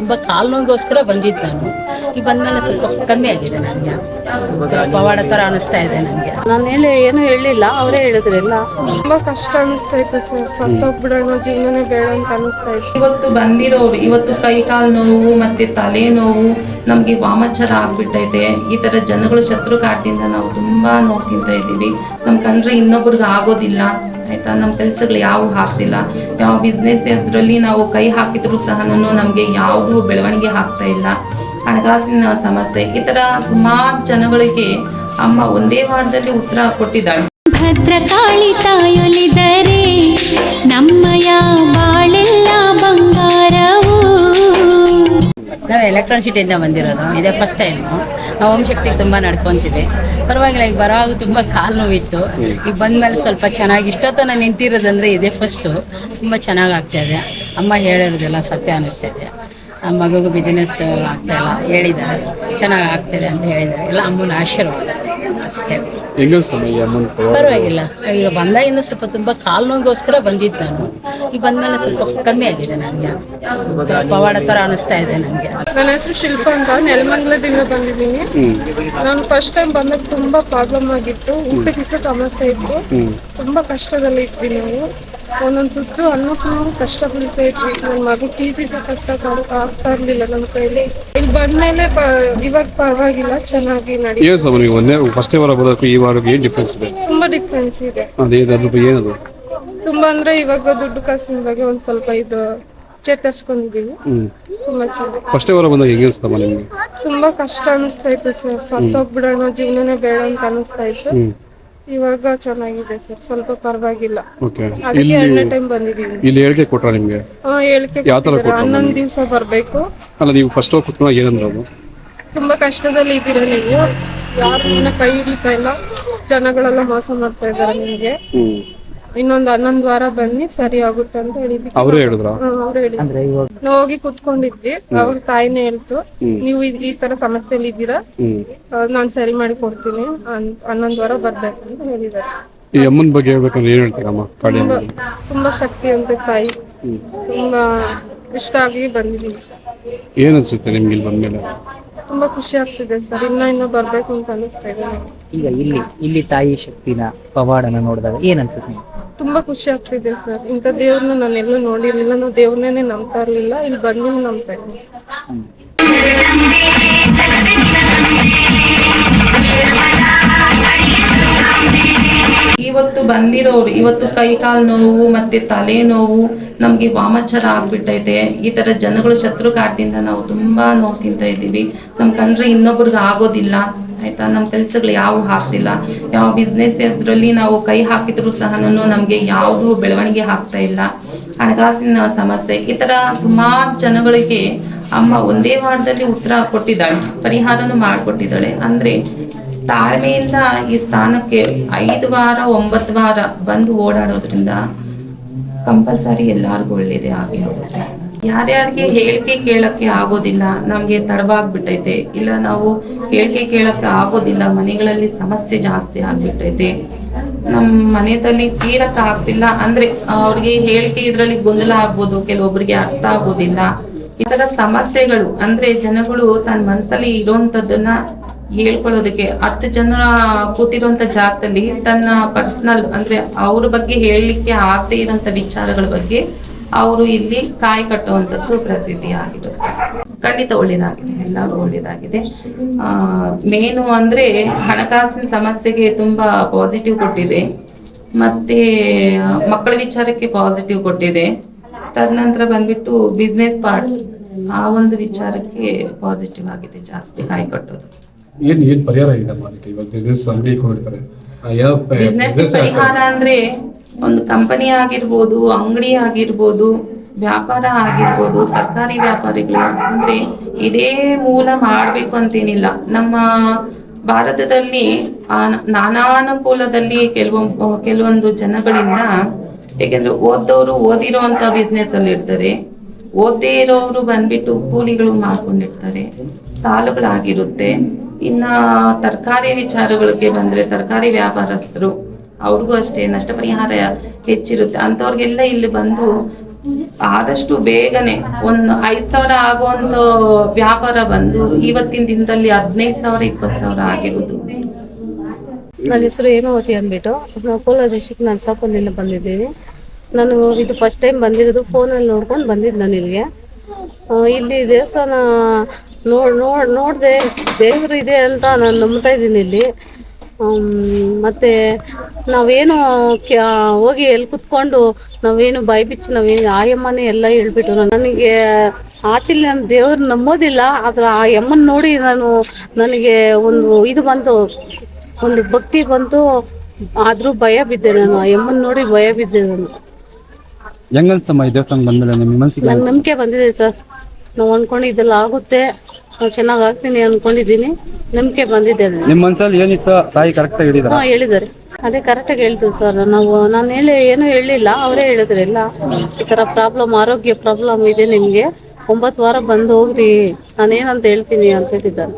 ತುಂಬ ಕಾಲು ನೋವಿಗೋಸ್ಕರ ಬಂದಿದ್ದು ನಾನು. ಈಗ ಬಂದಮೇಲೆ ಸ್ವಲ್ಪ ಕಮ್ಮಿ ಆಗಿದೆ ನನಗೆ. ಪವಾಡ ಥರ ಅನಿಸ್ತಾ ಇದೆ ನನಗೆ. ನಾನು ಹೇಳಿ ಏನೂ ಹೇಳಿಲ್ಲ ಅವರೇ ಹೇಳಿದ್ರಿಲ್ಲ ತುಂಬಾ ಕಷ್ಟ ಅನಿಸ್ತಾ ಇತ್ತು ಸರ್. ಸತ್ತೋಗ್ಬಿಡೋಣ ಜೀವನನೇ ಬೇಡ ಅಂತ ಅನಿಸ್ತಾ ಇತ್ತು. ಇವತ್ತು ಬಂದಿರೋರು ಇವತ್ತು ಕೈ ಕಾಲು ನೋವು ಮತ್ತೆ ತಲೆ ನೋವು ನಮಗೆ ವಾಮಚಾರ ಆಗ್ಬಿಟ್ಟೈತೆ. ಈ ಥರ ಜನಗಳು ಶತ್ರು ಕಾಟದಿಂದ ನಾವು ತುಂಬಾ ನೋವು ತಿಂತಾ ಇದ್ದೀವಿ. ನಮ್ಮ ಕಂಡ್ರೆ ಇನ್ನೊಬ್ರಿಗೆ ಆಗೋದಿಲ್ಲ. ಆಯ್ತಾ? ನಮ್ಮ ಕೆಲಸಗಳು ಯಾವ ಆಗ್ತಿಲ್ಲ. ಯಾವ ಬಿಸ್ನೆಸ್ ಅದರಲ್ಲಿ ನಾವು ಕೈ ಹಾಕಿದ್ರು ಸಹ ನಮಗೆ ಯಾವುದು ಬೆಳವಣಿಗೆ ಆಗ್ತಾ ಇಲ್ಲ. ಹಣಕಾಸಿನ ಸಮಸ್ಯೆ. ಈ ಥರ ಸುಮಾರು ಜನಗಳಿಗೆ ಅಮ್ಮ ಒಂದೇ ವಾರದಲ್ಲಿ ಉತ್ತರ ಕೊಟ್ಟಿದ್ದಾಳೆ. ಭದ್ರಕಾಳಿ ತಾಯೊಲಿದರೆ ನಮ್ಮ ಬಾಳೆಲ್ಲ ನಾವು ಎಲೆಕ್ಟ್ರಾನಿಸಿಟಿಯಿಂದ ಬಂದಿರೋದು. ಇದೇ ಫಸ್ಟ್ ಟೈಮು ನಾವು ಓಮ್ ಶಕ್ತಿಗೆ ತುಂಬ ನಡ್ಕೊತೀವಿ. ಪರವಾಗಿಲ್ಲ, ಈಗ ಬರೋವಾಗ ತುಂಬ ಕಾಲು ನೋವಿತ್ತು. ಈಗ ಬಂದಮೇಲೆ ಸ್ವಲ್ಪ ಚೆನ್ನಾಗಿ, ಇಷ್ಟೊತ್ತನ ನಿಂತಿರೋದಂದರೆ ಇದೇ ಫಸ್ಟು ತುಂಬ ಚೆನ್ನಾಗಿ ಆಗ್ತಾಯಿದೆ ಅಮ್ಮ ಹೇಳಿರೋದೆಲ್ಲ ಸತ್ಯ ಅನ್ನಿಸ್ತಾ ಇದೆ. ನಮ್ಮ ಮಗುಗೂ ಬಿಸ್ನೆಸ್ ಆಗ್ತಾಯಿಲ್ಲ ಹೇಳಿದ್ದಾರೆ. ಚೆನ್ನಾಗಿ ಆಗ್ತಾಯಿದೆ ಅಂತ ಹೇಳಿದ್ದಾರೆ. ಎಲ್ಲ ಅಮ್ಮನ ಆಶೀರ್ವಾದ. ಅಷ್ಟೇ. ಪರವಾಗಿಲ್ಲ. ಈಗ ಬಂದಾಗಿಂದ ಸ್ವಲ್ಪ ತುಂಬ ಕಾಲು ನೋವಿಗೋಸ್ಕರ ಬಂದಿದ್ದು ನಾನು. ಈಗ ಬಂದಮೇಲೆ ಸ್ವಲ್ಪ ಕಮ್ಮಿ ಆಗಿದೆ ನನಗೆ. ಪವಾಡ ಥರ ಅನಿಸ್ತಾ ಇದೆ ನನಗೆ. ನನ್ನ ಹೆಸರು ಶಿಲ್ಪ ಅಂತ. ನೆಲಮಂಗಲದಿಂದ ಬಂದಿದ್ದೀನಿ. ನಾನು ಫಸ್ಟ್ ಟೈಮ್ ಬಂದಾಗ ತುಂಬಾ ಪ್ರಾಬ್ಲಮ್ ಆಗಿತ್ತು. ಊಟಕ್ಕೆ ಸಹ ಸಮಸ್ಯೆ ಇತ್ತು. ತುಂಬಾ ಕಷ್ಟದಲ್ಲಿ ಇದ್ವಿ ನಾವು. ಒಂದೊಂದು ತುತ್ತು ಅನ್ನಕ್ಕೂ ಕಷ್ಟ ಬೀಳ್ತಾ ಇದ್ವಿ. ನನ್ನ ಮಗು ಫೀಸ್ ಸಹ ಕಟ್ಟಕ್ ಆಗ್ತಾ ಇರ್ಲಿಲ್ಲ ನಮ್ಮ ಕೈಲಿ. ಇಲ್ಲಿ ಬಂದ್ಮೇಲೆ ಇವಾಗ ಪರವಾಗಿಲ್ಲ ಚೆನ್ನಾಗಿ ನಡಿ ಏನು ಸಮ ನೀವು ಒಂದೇ ಫಸ್ಟ್ ವಾರ ಬರೋದಕ್ಕೂ ಈ ವಾರಕ್ಕೆ ಏನು ಡಿಫ್ರೆನ್ಸ್ ಇದೆ? ತುಂಬಾ ಡಿಫ್ರೆನ್ಸ್ ಇದೆ. ಅದೇ ಅದ್ರ ಬಗ್ಗೆ ಏನದು? ತುಂಬಾ ಅಂದ್ರೆ ಇವಾಗ ದುಡ್ಡು ಕಾಸಿನ ಬಗ್ಗೆ ಒಂದ್ ಸ್ವಲ್ಪ ಇದು ಚೇತರಿಸ್ಕೊಂಡಿದೀವಿ. ತುಂಬಾ ಚೆನ್ನಾಗಿ. ಫಸ್ಟ್ ವಾರ ಬಂದಾಗ ಹೆಂಗೆ ಅನ್ಸ್ತಮ್ಮ ನಿಮಗೆ? ತುಂಬಾ ಕಷ್ಟ ಅನಿಸ್ತಾ ಇತ್ತು ಸರ್. ಸತ್ತೋಗ್ಬಿಡೋಣ ಜೀವನನೇ ಬೇಡ ಅಂತ ಅನಿಸ್ತಾ ಇತ್ತು. ಇವಾಗ ಚೆನ್ನಾಗಿದೆ ಸರ್ ಸ್ವಲ್ಪ ಪರವಾಗಿಲ್ಲ. ಓಕೆ ಅದಕ್ಕೆ ಇಲ್ಲಿ ಎರಡನೇ ಟೈಮ್ ಬಂದಿದ್ದೀನಿ. ಇಲ್ಲಿ ಹೇಳಿಕೆ ಕೊಟ್ರಾ ನಿಮಗೆ? ಆ, ಹೇಳಿಕೆ ಯಾವ ಥರ ಕೊಟ್ಟಿದ್ದಾರೆ. ಕೊಟ್ರು ಹನ್ನೊಂದು ದಿವಸ ಬರಬೇಕು. ಅಲ್ಲ ನೀವು ಫಸ್ಟ್ ಹೋಗಿ ಕುತ್ಕೊಂಡು ಏನಂದ್ರೆ ಅದು? ತುಂಬಾ ಕಷ್ಟದಲ್ಲಿ ಇದ್ದೀರಾ ನೀವು? ಯಾರು ನಿನ್ನ ಕೈ ಹಿಡಿತಾ ಇಲ್ಲ? ಜನಗಳೆಲ್ಲ ಮೋಸ ಮಾಡ್ತಾ ಇದ್ದಾರೆ ನಿಮ್ಗೆ. ಹ್ಞೂ ಇನ್ನೊಂದು ಹನ್ನೊಂದು ವಾರ ಬನ್ನಿ ಸರಿ ಆಗುತ್ತೆ ಅಂತ ಹೇಳಿದ್ವಿ. ಅವರೇ ಹೇಳಿದ್ರಾ? ಅವ್ರು ಹೇಳಿದ್ರು. ನಾವು ಹೋಗಿ ಕುತ್ಕೊಂಡಿದ್ವಿ. ಅವ್ರ ತಾಯಿನೇ ಹೇಳ್ತು ನೀವು ಈ- ಈ ತರ ಸಮಸ್ಯೆಲಿ ಇದ್ದೀರಾ? ನಾನು ಸರಿ ಮಾಡಿ ಕೊಡ್ತೀನಿ. ಅನ್- ಹನ್ನೊಂದು ವಾರ ಬರ್ಬೇಕು ಅಂತ ಹೇಳಿದ್ದಾರೆ. ಈ ಅಮ್ಮನ ಬಗ್ಗೆ ಹೇಳ್ಬೇಕಂದ್ರೆ ಏನು ಹೇಳ್ತೀರಮ್ಮ? ಕಾಳಿ ಅಮ್ಮ ತುಂಬಾ ತುಂಬಾ ಶಕ್ತಿ ಅಂತ ತಾಯಿ. ತುಂಬಾ ಇಷ್ಟ ಆಗಿ ಬಂದಿದ್ದೀನಿ. ಏನ್ ಅನ್ಸುತ್ತೆ ನಿಮ್ಗೆ ಇಲ್ಲಿ ಬಂದ್ಮೇಲೆ? ತುಂಬಾ ಖುಷಿ ಆಗ್ತಿದೆ ಸರ್. ಇನ್ನ ಇನ್ನ ಬರ್ಬೇಕು ಅಂತ ಅನಿಸ್ತಾ ಇದೆ ನನಗೆ. ಈಗ ಇಲ್ಲಿ ಇಲ್ಲಿ ತಾಯಿ ಶಕ್ತಿನ ಪವಾಡನ ನೋಡಿದಾಗ ಏನ್ ಅನ್ಸುತ್ತೆ ನಿಮ್ಗೆ? ತುಂಬಾ ಖುಷಿ ಆಗ್ತಿದೆ ಸರ್. ಇಂಥ ದೇವ್ರನ್ನ ನಾನು ಎಲ್ಲೂ ನೋಡಿರ್ಲಿಲ್ಲ. ನಾವು ದೇವ್ರನ್ನೇ ನಂಬ್ತಾ ಇರ್ಲಿಲ್ಲ. ಇಲ್ಲಿ ಬಂದು ನಂಬ್ತಾ ಇದ್ದೀನಿ ಸರ್. ಇವತ್ತು ಬಂದಿರೋರು ಇವತ್ತು ಕೈ ಕಾಲು ನೋವು ಮತ್ತೆ ತಲೆ ನೋವು ನಮಗೆ ವಾಮಚಾರ ಆಗ್ಬಿಟ್ಟೈತೆ. ಈ ಥರ ಜನಗಳು ಶತ್ರು ಕಾಡ್ದಿಂದ ನಾವು ತುಂಬಾ ನೋವು ತಿಂತ ಇದ್ದೀವಿ. ನಮ್ಮ ಕಂಡ್ರೆ ಇನ್ನೊಬ್ರಿಗೆ ಆಗೋದಿಲ್ಲ. ಆಯ್ತಾ? ನಮ್ಮ ಕೆಲಸಗಳು ಯಾವ ಹಾಕ್ತಿಲ್ಲ. ಯಾವ ಬಿಸ್ನೆಸ್ ಅದರಲ್ಲಿ ನಾವು ಕೈ ಹಾಕಿದ್ರು ಸಹ ನಮಗೆ ಯಾವುದು ಬೆಳವಣಿಗೆ ಆಗ್ತಾ ಇಲ್ಲ. ಹಣಕಾಸಿನ ಸಮಸ್ಯೆ. ಈ ಥರ ಸುಮಾರು ಜನಗಳಿಗೆ ಅಮ್ಮ ಒಂದೇ ವಾರದಲ್ಲಿ ಉತ್ತರ ಕೊಟ್ಟಿದ್ದಾಳೆ. ಪರಿಹಾರನೂ ಮಾಡಿಕೊಟ್ಟಿದ್ದಾಳೆ. ಅಂದರೆ ತಾಳ್ಮೆಯಿಂದ ಈ ಸ್ಥಾನಕ್ಕೆ ಐದು ವಾರ, ಒಂಬತ್ತು ವಾರ ಬಂದು ಓಡಾಡೋದ್ರಿಂದ ಕಂಪಲ್ಸರಿ ಎಲ್ಲಾರ್ಗೂ ಒಳ್ಳೇದೇ ಆಗಿ ಹೋಗುತ್ತೆ. ಯಾರ್ಯಾರಿಗೆ ಹೇಳಿಕೆ ಕೇಳಕ್ಕೆ ಆಗೋದಿಲ್ಲ, ನಮಗೆ ತಡವಾಗ್ಬಿಟ್ಟೈತೆ. ಇಲ್ಲ ನಾವು ಹೇಳಿಕೆ ಕೇಳಕ್ಕೆ ಆಗೋದಿಲ್ಲ, ಮನೆಗಳಲ್ಲಿ ಸಮಸ್ಯೆ ಜಾಸ್ತಿ ಆಗ್ಬಿಟ್ಟೈತೆ. ನಮ್ಮ ಮನೆಯಲ್ಲಿ ತೀರಕ್ಕೆ ಆಗ್ತಿಲ್ಲ. ಅಂದ್ರೆ ಅವ್ರಿಗೆ ಹೇಳಿಕೆ ಇದರಲ್ಲಿ ಗೊಂದಲ ಆಗ್ಬೋದು ಕೆಲವೊಬ್ಬರಿಗೆ ಅರ್ಥ ಆಗೋದಿಲ್ಲ. ಈ ತರ ಸಮಸ್ಯೆಗಳು, ಅಂದ್ರೆ ಜನಗಳು ತನ್ನ ಮನಸ್ಸಲ್ಲಿ ಇರೋಂಥದ್ದನ್ನ ಹೇಳ್ಕೊಳ್ಳೋದಕ್ಕೆ, ಹತ್ತು ಜನ ಕೂತಿರುವಂತ ಜಾಗದಲ್ಲಿ ತನ್ನ ಪರ್ಸನಲ್ ಅಂದ್ರೆ ಅವ್ರ ಬಗ್ಗೆ ಹೇಳಲಿಕ್ಕೆ ಆಗದೆ ಇರೋಂಥ ವಿಚಾರಗಳ ಬಗ್ಗೆ ಅವರು ಇಲ್ಲಿ ಕಾಯಿ ಕಟ್ಟುವಂಥದ್ದು ಪ್ರಸಿದ್ಧಿ ಆಗಿರುತ್ತೆ ಖಂಡಿತ ಒಳ್ಳೇದಾಗಿದೆ ಎಲ್ಲರೂ ಒಳ್ಳೇದಾಗಿದೆ. ಮೇನು ಅಂದ್ರೆ ಹಣಕಾಸಿನ ಸಮಸ್ಯೆಗೆ ತುಂಬಾ ಪಾಸಿಟಿವ್ ಕೊಟ್ಟಿದೆ. ಮತ್ತೆ ಮಕ್ಕಳ ವಿಚಾರಕ್ಕೆ ಪಾಸಿಟಿವ್ ಕೊಟ್ಟಿದೆ. ತದನಂತರ ಬಂದ್ಬಿಟ್ಟು ಬಿಸ್ನೆಸ್ ಪಾರ್ಟ್ ಆ ಒಂದು ವಿಚಾರಕ್ಕೆ ಪಾಸಿಟಿವ್ ಆಗಿದೆ ಜಾಸ್ತಿ ಕಾಯಿ ಕಟ್ಟೋದು ಏನು ಏನು ಪರಿಹಾರ ಇದೆ ಬಿಸ್ನೆಸ್ ಪರಿಹಾರ ಅಂದ್ರೆ ಒಂದು ಕಂಪನಿ ಆಗಿರ್ಬೋದು, ಅಂಗಡಿ ಆಗಿರ್ಬೋದು, ವ್ಯಾಪಾರ ಆಗಿರ್ಬೋದು, ತರಕಾರಿ ವ್ಯಾಪಾರಿಗಳು. ಅಂದ್ರೆ ಇದೇ ಮೂಲ ಮಾಡಬೇಕು ಅಂತೇನಿಲ್ಲ. ನಮ್ಮ ಭಾರತದಲ್ಲಿ ನಾನಾನುಕೂಲದಲ್ಲಿ ಕೆಲವೊಂದು ಕೆಲವೊಂದು ಜನಗಳಿಂದ ಯಾಕೆಂದ್ರೆ ಓದ್ದವರು ಓದಿರೋ ಅಂತ ಬಿಸ್ನೆಸ್ ಅಲ್ಲಿ ಇರ್ತಾರೆ. ಓದ್ದೇ ಇರೋರು ಬಂದ್ಬಿಟ್ಟು ಕೂಲಿಗಳು ಮಾಡ್ಕೊಂಡಿರ್ತಾರೆ. ಸಾಲುಗಳಾಗಿರುತ್ತೆ. ಇನ್ನ ತರಕಾರಿ ವಿಚಾರಗಳಿಗೆ ಬಂದ್ರೆ ತರಕಾರಿ ವ್ಯಾಪಾರಸ್ಥರು ಅವ್ರಿಗೂ ಅಷ್ಟೇ ನಷ್ಟ ಪರಿಹಾರ ಹೆಚ್ಚಿರುತ್ತೆ. ಅಂಥವ್ರಿಗೆಲ್ಲ ಇಲ್ಲಿ ಬಂದು ಆದಷ್ಟು ಬೇಗನೆ ಒಂದು ಐದು ಸಾವಿರ ಆಗುವಂತ ವ್ಯಾಪಾರ ಬಂದು ಇವತ್ತಿನ ದಿನದಲ್ಲಿ ಹದಿನೈದು ಸಾವಿರ, ಇಪ್ಪತ್ತು ಸಾವಿರ ಆಗಿರೋದು. ನನ್ನ ಹೆಸರು ಹೇಮಾವತಿ ಅಂದ್ಬಿಟ್ಟು. ನಾವು ಕೋಲಾರ ಡಿಸ್ಟಿಕ್ ನರ್ಸಾಪಲ್ಲಿಂದ ಬಂದಿದ್ದೀನಿ. ನಾನು ಇದು ಫಸ್ಟ್ ಟೈಮ್ ಬಂದಿರೋದು. ಫೋನಲ್ಲಿ ನೋಡ್ಕೊಂಡು ಬಂದಿದ್ದು ನಾನು ಇಲ್ಲಿಗೆ. ಇಲ್ಲಿ ದೇವಸ್ಥಾನ ನೋಡ್ ನೋಡ್ ನೋಡಿದೆ ದೇವರು ಇದೆ ಅಂತ ನಾನು ನಂಬ್ತಾ ಇದ್ದೀನಿ ಇಲ್ಲಿ. ಮತ್ತೆ ನಾವೇನು ಕ್ಯಾ ಹೋಗಿ ಎಲ್ಲಿ ಕುತ್ಕೊಂಡು ನಾವೇನು ಬಾಯಿ ಬಿಚ್ಚಿ ನಾವೇನು ಆಯಮ್ಮನೇ ಎಲ್ಲ ಹೇಳ್ಬಿಟ್ಟು ನನಗೆ ಆಚೆಲಿ ನಾನು ದೇವ್ರು ನಂಬೋದಿಲ್ಲ ಆದ್ರೆ ಆ ಯಮ್ಮನ ನೋಡಿ ನಾನು ನನಗೆ ಒಂದು ಇದು ಬಂತು ಒಂದು ಭಕ್ತಿ ಬಂತು ಆದರೂ ಭಯ ಬಿದ್ದೆ ನಾನು ಆ ಯಮ್ಮನ ನೋಡಿ ಭಯ ಬಿದ್ದೆ ನಾನು. ಹೆಂಗನ್ಸಮ್ಮ ಈ ದೇವಸ್ಥಾನ ಬಂದ್ಮೇಲೆ ನಿಮ್ಮ ಮನಸ್ಸಿಗೆ ನನ್ನ ನಂಬಿಕೆ ಬಂದಿದೆ ಸರ್. ನಾವು ಅಂದ್ಕೊಂಡು ಇದೆಲ್ಲ ಆಗುತ್ತೆ. ನಾವು ಚೆನ್ನಾಗಿ ಆಗ್ತೀನಿ ಅನ್ಕೊಂಡಿದ್ದೀನಿ. ನಂಬಿಕೆ ಬಂದಿದೆ ನನಗೆ ಮನಸ್ಸಲ್ಲಿ ಏನಿತ್ತು ತಾಯಿ ಕರೆಕ್ಟಾಗಿ ಹೇಳಿದಾರ? ಹಾ ಹೇಳಿದ್ದಾರೆ. ಅದೇ ಕರೆಕ್ಟಾಗಿ ಹೇಳ್ತೀವಿ ಸರ್ ನಾವು ನಾನು ಹೇಳಿ ಏನು ಹೇಳಿಲ್ಲ ಅವರೇ ಹೇಳಿದ್ರು ಎಲ್ಲ. ಈ ತರ ಪ್ರಾಬ್ಲಮ್ ಆರೋಗ್ಯ ಪ್ರಾಬ್ಲಮ್ ಇದೆ ನಿಮಗೆ. ಒಂಬತ್ತು ವಾರ ಬಂದು ಹೋಗ್ರಿ. ನಾನೇನಂತ ಹೇಳ್ತೀನಿ ಅಂತ ಹೇಳಿದ್ದಾರೆ.